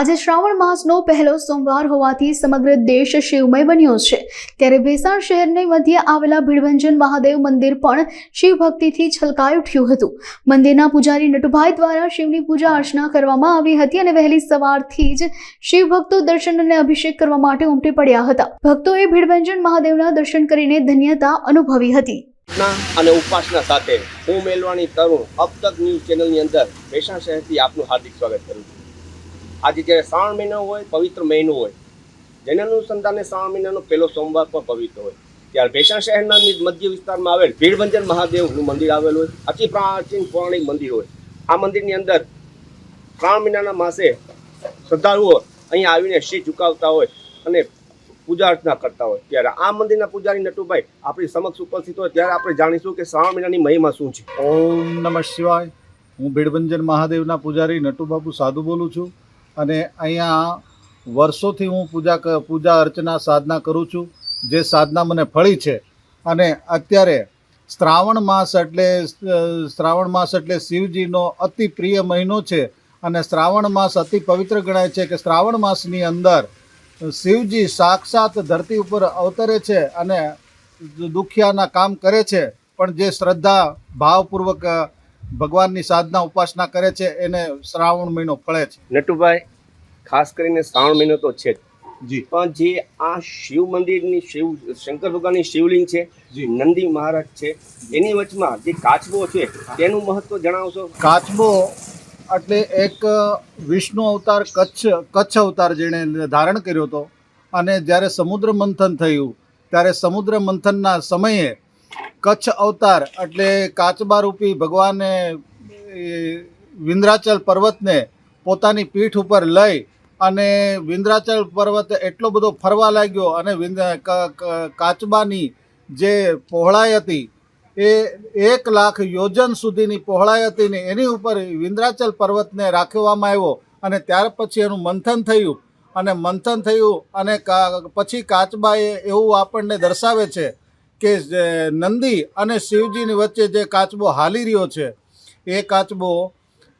આજે શ્રાવણ માસનો પહેલો સોમવાર હોવાથી સમગ્ર દેશ શિવમય બન્યો છે. ત્યારે ભેસાણ શહેરની મધ્ય આવેલા ભીડભંજન મહાદેવ મંદિર પણ શિવ ભક્તિથી છલકાઈ ઉઠ્યું હતું. મંદિરના પૂજારી નટુભાઈ દ્વારા શિવની પૂજા અર્ચના કરવામાં આવી હતી અને વહેલી સવારથી જ શિવ ભક્તો દર્શન અને અભિષેક કરવા માટે ઉમટી પડ્યા હતા. ભક્તોએ ભીડભંજન મહાદેવના દર્શન કરીને ધન્યતા અનુભવી હતી. અને ઉપાસના સાથે હું મેલવાણી તરુણ અબ ન્યૂઝ ચેનલની અંદર ભેસાણ શહેરથી આપનું હાર્દિક સ્વાગત કરું છું. આજે જ્યારે શ્રાવણ મહિનો હોય, પવિત્ર મહિનો હોય, જેના અનુસંધાને શ્રાવણ મહિનાનો પહેલો સોમવાર પણ પવિત્ર હોય. ત્યારે ભેસાણ શહેરના મધ્ય વિસ્તારમાં આવેલ ભીડભંજન મહાદેવનું મંદિર આવેલું હોય. અતિ પ્રાચીન પૌરાણિક મંદિર હોય. આ મંદિરની અંદર શ્રાવણ મહિનાના માસે શ્રદ્ધાળુઓ અહીંયા આવીને શ્રી ઝુકાવતા હોય અને પૂજા અર્ચના કરતા હોય. ત્યારે આ મંદિરના પૂજારી નટુભાઈ આપણી સમક્ષ ઉપસ્થિત હોય. ત્યારે આપણે જાણીશું કે શ્રાવણ મહિનાની મહિમા શું છે. ઓમ નમઃ શિવાય. હું ભીડભંજન મહાદેવના પૂજારી નટુબાબુ સાધુ બોલું છું. અને અહીંયા વર્ષોથી હું પૂજા પૂજા અર્ચના, સાધના કરું છું. જે સાધના મને ફળી છે અને અત્યારે શ્રાવણ માસ એટલે શ્રાવણ માસ એટલે શિવજીનો અતિ પ્રિય મહિનો છે અને શ્રાવણ માસ અતિ પવિત્ર ગણાય છે કે શ્રાવણ માસની અંદર શિવજી સાક્ષાત ધરતી ઉપર અવતરે છે અને દુખિયાના કામ કરે છે. પણ જે શ્રદ્ધા, ભાવપૂર્વક ભગવાનની સાધના ઉપાસના કરે છે એને શ્રાવણ મહિનો ફળે છે. નટુભાઈ ખાસ કરીને શ્રાવણ મહિનો તો છે જી. પણ જે આ શિવ મંદિરની શિવ શંકર ભગવાનની શિવલિંગ છે જે. નંદી મહારાજ છે એની વચમાં જે કાચબો છે તેનું મહત્વ જણાવશો? કાચબો એટલે એક વિષ્ણુ અવતાર કચ્છ કચ્છ અવતાર જેણે ધારણ કર્યો હતો. અને જ્યારે સમુદ્ર મંથન થયું ત્યારે સમુદ્ર મંથનના સમયે કચ્છ અવતાર એટલે કાચબારૂપી ભગવાને એ, વિંધ્રાચલ પર્વતને પોતાની પીઠ ઉપર લઈ અને વિંધ્રાચલ પર્વત એટલો બધો ફરવા લાગ્યો અને કાચબાની જે પહોળાઈ હતી એ એક લાખ યોજન સુધીની પહોળાઈ હતી ને એની ઉપર વિંધ્રાચલ પર્વતને રાખવામાં આવ્યો અને ત્યાર પછી એનું મંથન થયું અને મંથન થયું અને પછી કાચબાએ એવું આપણને દર્શાવે છે કે નંદી અને શિવજીની વચ્ચે જે કાચબો હાલી રહ્યો છે એ કાચબો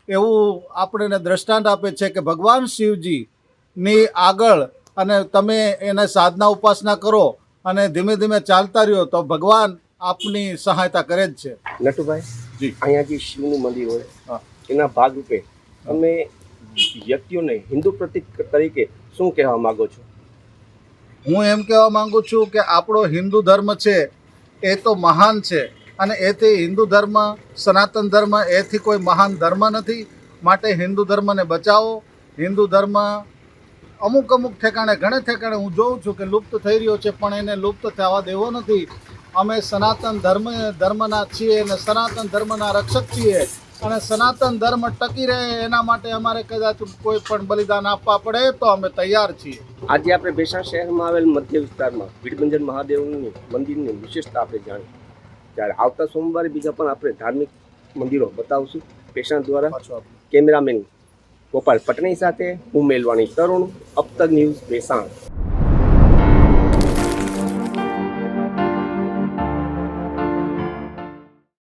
એવું આપણને દ્રષ્ટાંત આપે છે કે ભગવાન શિવજીની આગળ અને તમે એને સાધના ઉપાસના કરો અને ધીમે ધીમે ચાલતા રહ્યો તો ભગવાન આપની સહાયતા કરે જ છે નટુભાઈ જી. અહીંયા જે શિવનું મંદિર હોય હા. એના ભાગરૂપે તમે વ્યક્તિઓને હિન્દુ પ્રતિક તરીકે શું કહેવા માગો છો હું એમ કહેવા માંગુ છું કે આપણો હિન્દુ ધર્મ છે, એ તો મહાન છે અને એથી હિન્દુ ધર્મ, સનાતન ધર્મ, એથી કોઈ મહાન ધર્મ નથી. માટે હિન્દુ ધર્મને બચાવો. હિન્દુ ધર્મ અમુક અમુક ઠેકાણે, ઘણે ઠેકાણે હું જોઉં છું કે લુપ્ત થઈ રહ્યો છે, પણ એને લુપ્ત થવા દેવો નથી. અમે સનાતન ધર્મ, ધર્મના છીએ અને સનાતન ધર્મના રક્ષક છીએ. અને સનાતન ધર્મ ટકી રહે એના માટે અમારે કદાચ કોઈ પણ બલિદાન આપવા પડે તો અમે તૈયાર છીએ. આજે આપણે ભેસાણ શહેરમાં આવેલ મધ્ય વિસ્તારમાં ભીડભંજન મહાદેવની મંદિરની વિશેષતા આપણે જાણી ત્યારે આવતા સોમવારે બીજા પણ આપણે ધાર્મિક મંદિરો બતાવશું. ભેસાણ દ્વારા કેમેરામેન ગોપાલ પટણી સાથે હું મેલવાણી તરુણ અપ્તર ન્યૂઝ ભેસાણ.